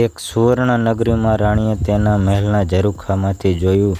એક સુવર્ણ નગરીમાં રાણીએ તેના મહેલના ઝરૂખામાંથી જોયું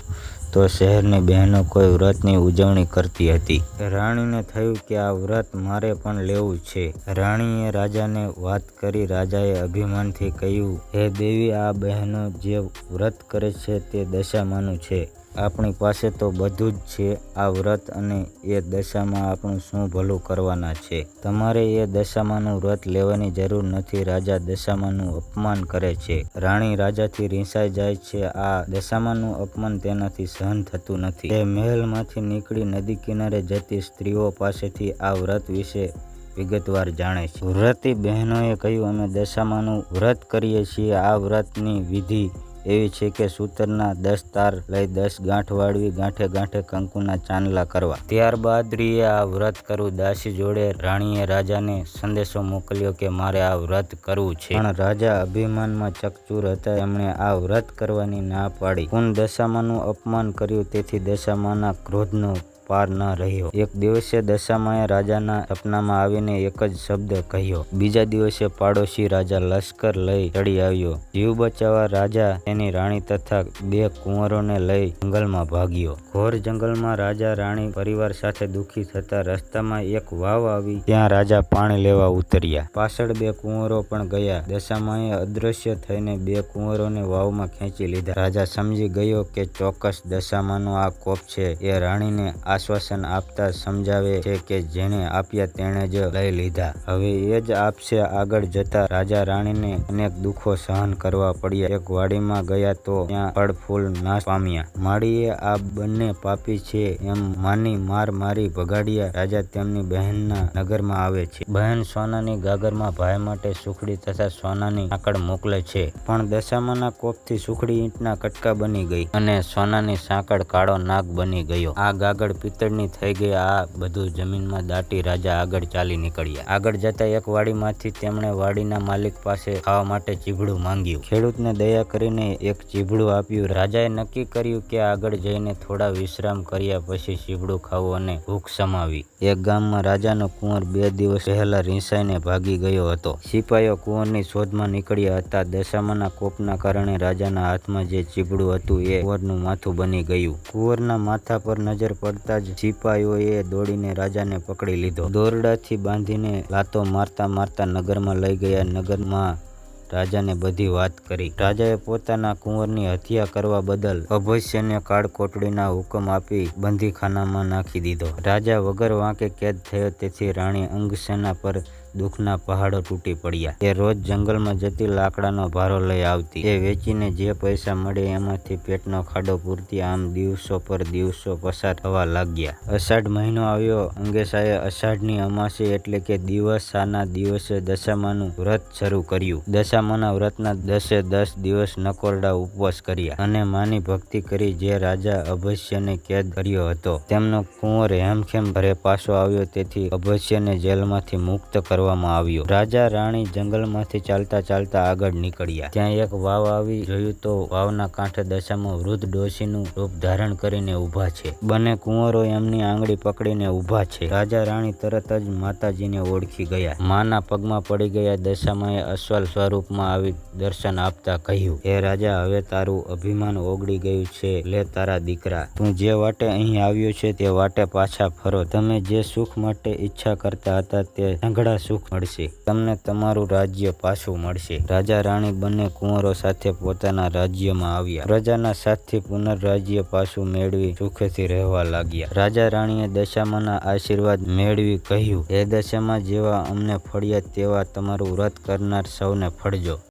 તો શહેરની બહેનો કોઈ વ્રતની ઉજવણી કરતી હતી. રાણીને થયું કે આ વ્રત મારે પણ લેવું છે. રાણીએ રાજાને વાત કરી. રાજાએ અભિમાનથી કહ્યું, હે દેવી આ બહેનો જે વ્રત કરે છે તે દશામાનું છે. આપણી પાસે તો બધું જ છે. આ વ્રત અને એ દશામાં આપણું શું ભલું કરવાના છે? તમારે એ દશામાનું વ્રત લેવાની જરૂર નથી. રાજા દશામાનું અપમાન કરે છે. રાણી રાજાથી રીસાઈ જાય છે. આ દશામાનું અપમાન તેનાથી સહન થતું નથી. તે મહેલમાંથી નીકળી નદી કિનારે જતી સ્ત્રીઓ પાસેથી આ વ્રત વિશે વિગતવાર જાણે છે. વ્રતી બહેનોએ કહ્યું, અમે દશામાનું વ્રત કરીએ છીએ. આ વ્રતની વિધિ એવી છે કે સૂતરના દસ તાર લઈ દસ ગાંઠ વાળવી, ગાંઠે ગાંઠે કંકુના ચાંદલા કરવા. ત્યારબાદ સ્ત્રીએ આ વ્રત કરવું. દાસી જોડે રાણીએ રાજાને સંદેશો મોકલ્યો કે મારે આ વ્રત કરવું છે. પણ રાજા અભિમાનમાં ચકચૂર હતા. તેમણે આ વ્રત કરવાની ના પાડી. પૂર્ણ દશામાનું અપમાન કર્યું. તેથી દશામાના ક્રોધનો પાર ન રહ્યો. એક દિવસે દશામાએ રાજાના સપનામાં આવીને એક જ શબ્દ કહ્યો. બીજા દિવસે પાડોશી રાજા લશ્કર લઈ ચડી આવ્યો. જીવ બચાવવા રાજા તેની રાણી તથા બે કુંવરોને લઈ જંગલમાં ભાગ્યો. ઘોર જંગલમાં રાજા, રાણી પરિવાર સાથે દુ:ખી થતા રસ્તામાં એક વાવ આવી. ત્યાં રાજા પાણી લેવા ઉતર્યા. પાછળ બે કુંવરો પણ ગયા. દશામાએ અદૃશ્ય થઈને બે કુંવરોને વાવમાં ખેંચી લીધા. રાજા સમજી ગયો કે ચોક્કસ દશામાનો આ કોપ છે. એ રાણીને આશ્વાસન આપતા સમજાવે છે કે જેણે આપ્યા તેણે જ લઈ લીધા. હવે એ જ આપશે. આગળ જતા રાજા રાણીને અનેક દુઃખો સહન કરવા પડ્યા. એક વાડીમાં ગયા તો ત્યાં ફળ ફૂલ નાશ પામ્યા. માળીએ આ બંને પાપી છે એમ માની માર મારી ભગાડ્યા. રાજા તેમની બહેનના નગરમાં આવે છે. બહેન સોનાની ગાગરમાં ભાઈ માટે સુખડી તથા સોનાની સાંકળ મોકલે છે. પણ દશામાના કોપથી સુખડી ઈંટના કટકા બની ગઈ અને સોનાની સાંકળ કાળો નાગ બની ગયો. આ ગાગર પિત્તળની થઈ ગઈ. આ બધું જમીનમાં દાટી રાજા આગળ ચાલી નીકળ્યા. આગળ જતા એક વાડીમાંથી તેમણે વાડીના માલિક પાસે ખાવા માટે ચીભડું માંગ્યું. ખેડૂતને દયા કરીને એક ચીભડું આપ્યું. રાજાએ નક્કી કર્યું કે આગળ જઈને થોડા વિશ્રામ કર્યા પછી ચીભડું ખાવું અને ભૂખ સમાવી એક ગામમાં રાજાનો કુંવર બે દિવસ પહેલા રીંસાઈને ભાગી ગયો હતો. સિપાઈઓ કુંવરની શોધમાં નીકળ્યા હતા. દશામાના કોપના કારણે રાજાના હાથમાં જે ચીભડું હતું એ કુંવરનું માથું બની ગયું. કુંવરના માથા પર નજર પડતા જ સિપાહીઓએ દોડીને રાજાને પકડી લીધો. દોરડાથી બાંધીને લાતો મારતા મારતા નગરમાં લઈ ગયા. નગરમાં રાજાને બધી વાત કરી. રાજાએ પોતાના કુંવરની હત્યા કરવા બદલ અભયસ્યને કાળકોટડીના હુકમ આપી બંદીખાનામાં નાખી દીધો. રાજા વગર વાંકે કેદ થયો. તેથી રાણી અંગસેના પર દુઃખના પહાડો તૂટી પડ્યા. એ રોજ જંગલમાં જતી લાકડાનો ભારો લઈ આવતી. એ વેચીને જે પૈસા મળે એમાંથી પેટનો ખાડો પૂરતી. આમ દિવસો પર દિવસો પસાર થવા લાગ્યા. અષાઢ મહિનો આવ્યો. અંગેશાએ અષાઢની અમાસી એટલે કે દિવસાના દિવસે દશામાનું વ્રત શરૂ કર્યું. દશામાના વ્રતના દસે દસ દિવસ નકોરડા ઉપવાસ કર્યા અને માની ભક્તિ કરી. જે રાજા અભસ્યને કેદ કર્યો હતો તેમનો કુંવર હેમખેમ ઘરે પાછો આવ્યો. તેથી અભસ્યને જેલમાંથી મુક્ત કરવામાં આવ્યો. રાજા રાણી જંગલમાંથી ચાલતા ચાલતા આગળ નીકળ્યા. ત્યાં એક વાવ આવી. જોયું તો વાવના કાંઠે દશામાં વૃદ્ધ ડોશીનું રૂપ ધારણ કરીને ઊભા છે. બંને કુંવરો એમની આંગળી પકડીને ઊભા છે. રાજા રાણી તરત જ માતાજીને ઓળખી ગયા. માના પગમાં પડી ગયા. દશામાએ અસલ સ્વરૂપમાં આવી દર્શન આપતા કહ્યું, હે રાજા હવે તારું અભિમાન ઓગળી ગયું છે. લે તારા દીકરા. તું જે વાટે અહીં આવ્યો છે તે વાટે પાછા ફરો. તમે જે સુખ માટે ઈચ્છા કરતા હતા તે સંઘળા સુખ મળશે. તમને તમારું રાજ્ય પાછું મળશે. રાજા રાણી બંને કુંવરો સાથે પોતાના રાજ્યમાં આવ્યા. પ્રજાના સાથથી પુનર્રાજ્ય પાછું મેળવી સુખેથી રહેવા લાગ્યા. રાજા રાણીએ દશામાના આશીર્વાદ મેળવી કહ્યું, હે દશામાં જેવા અમને ફળ્યા તેવા તમારું વ્રત કરનાર સૌને పడుజు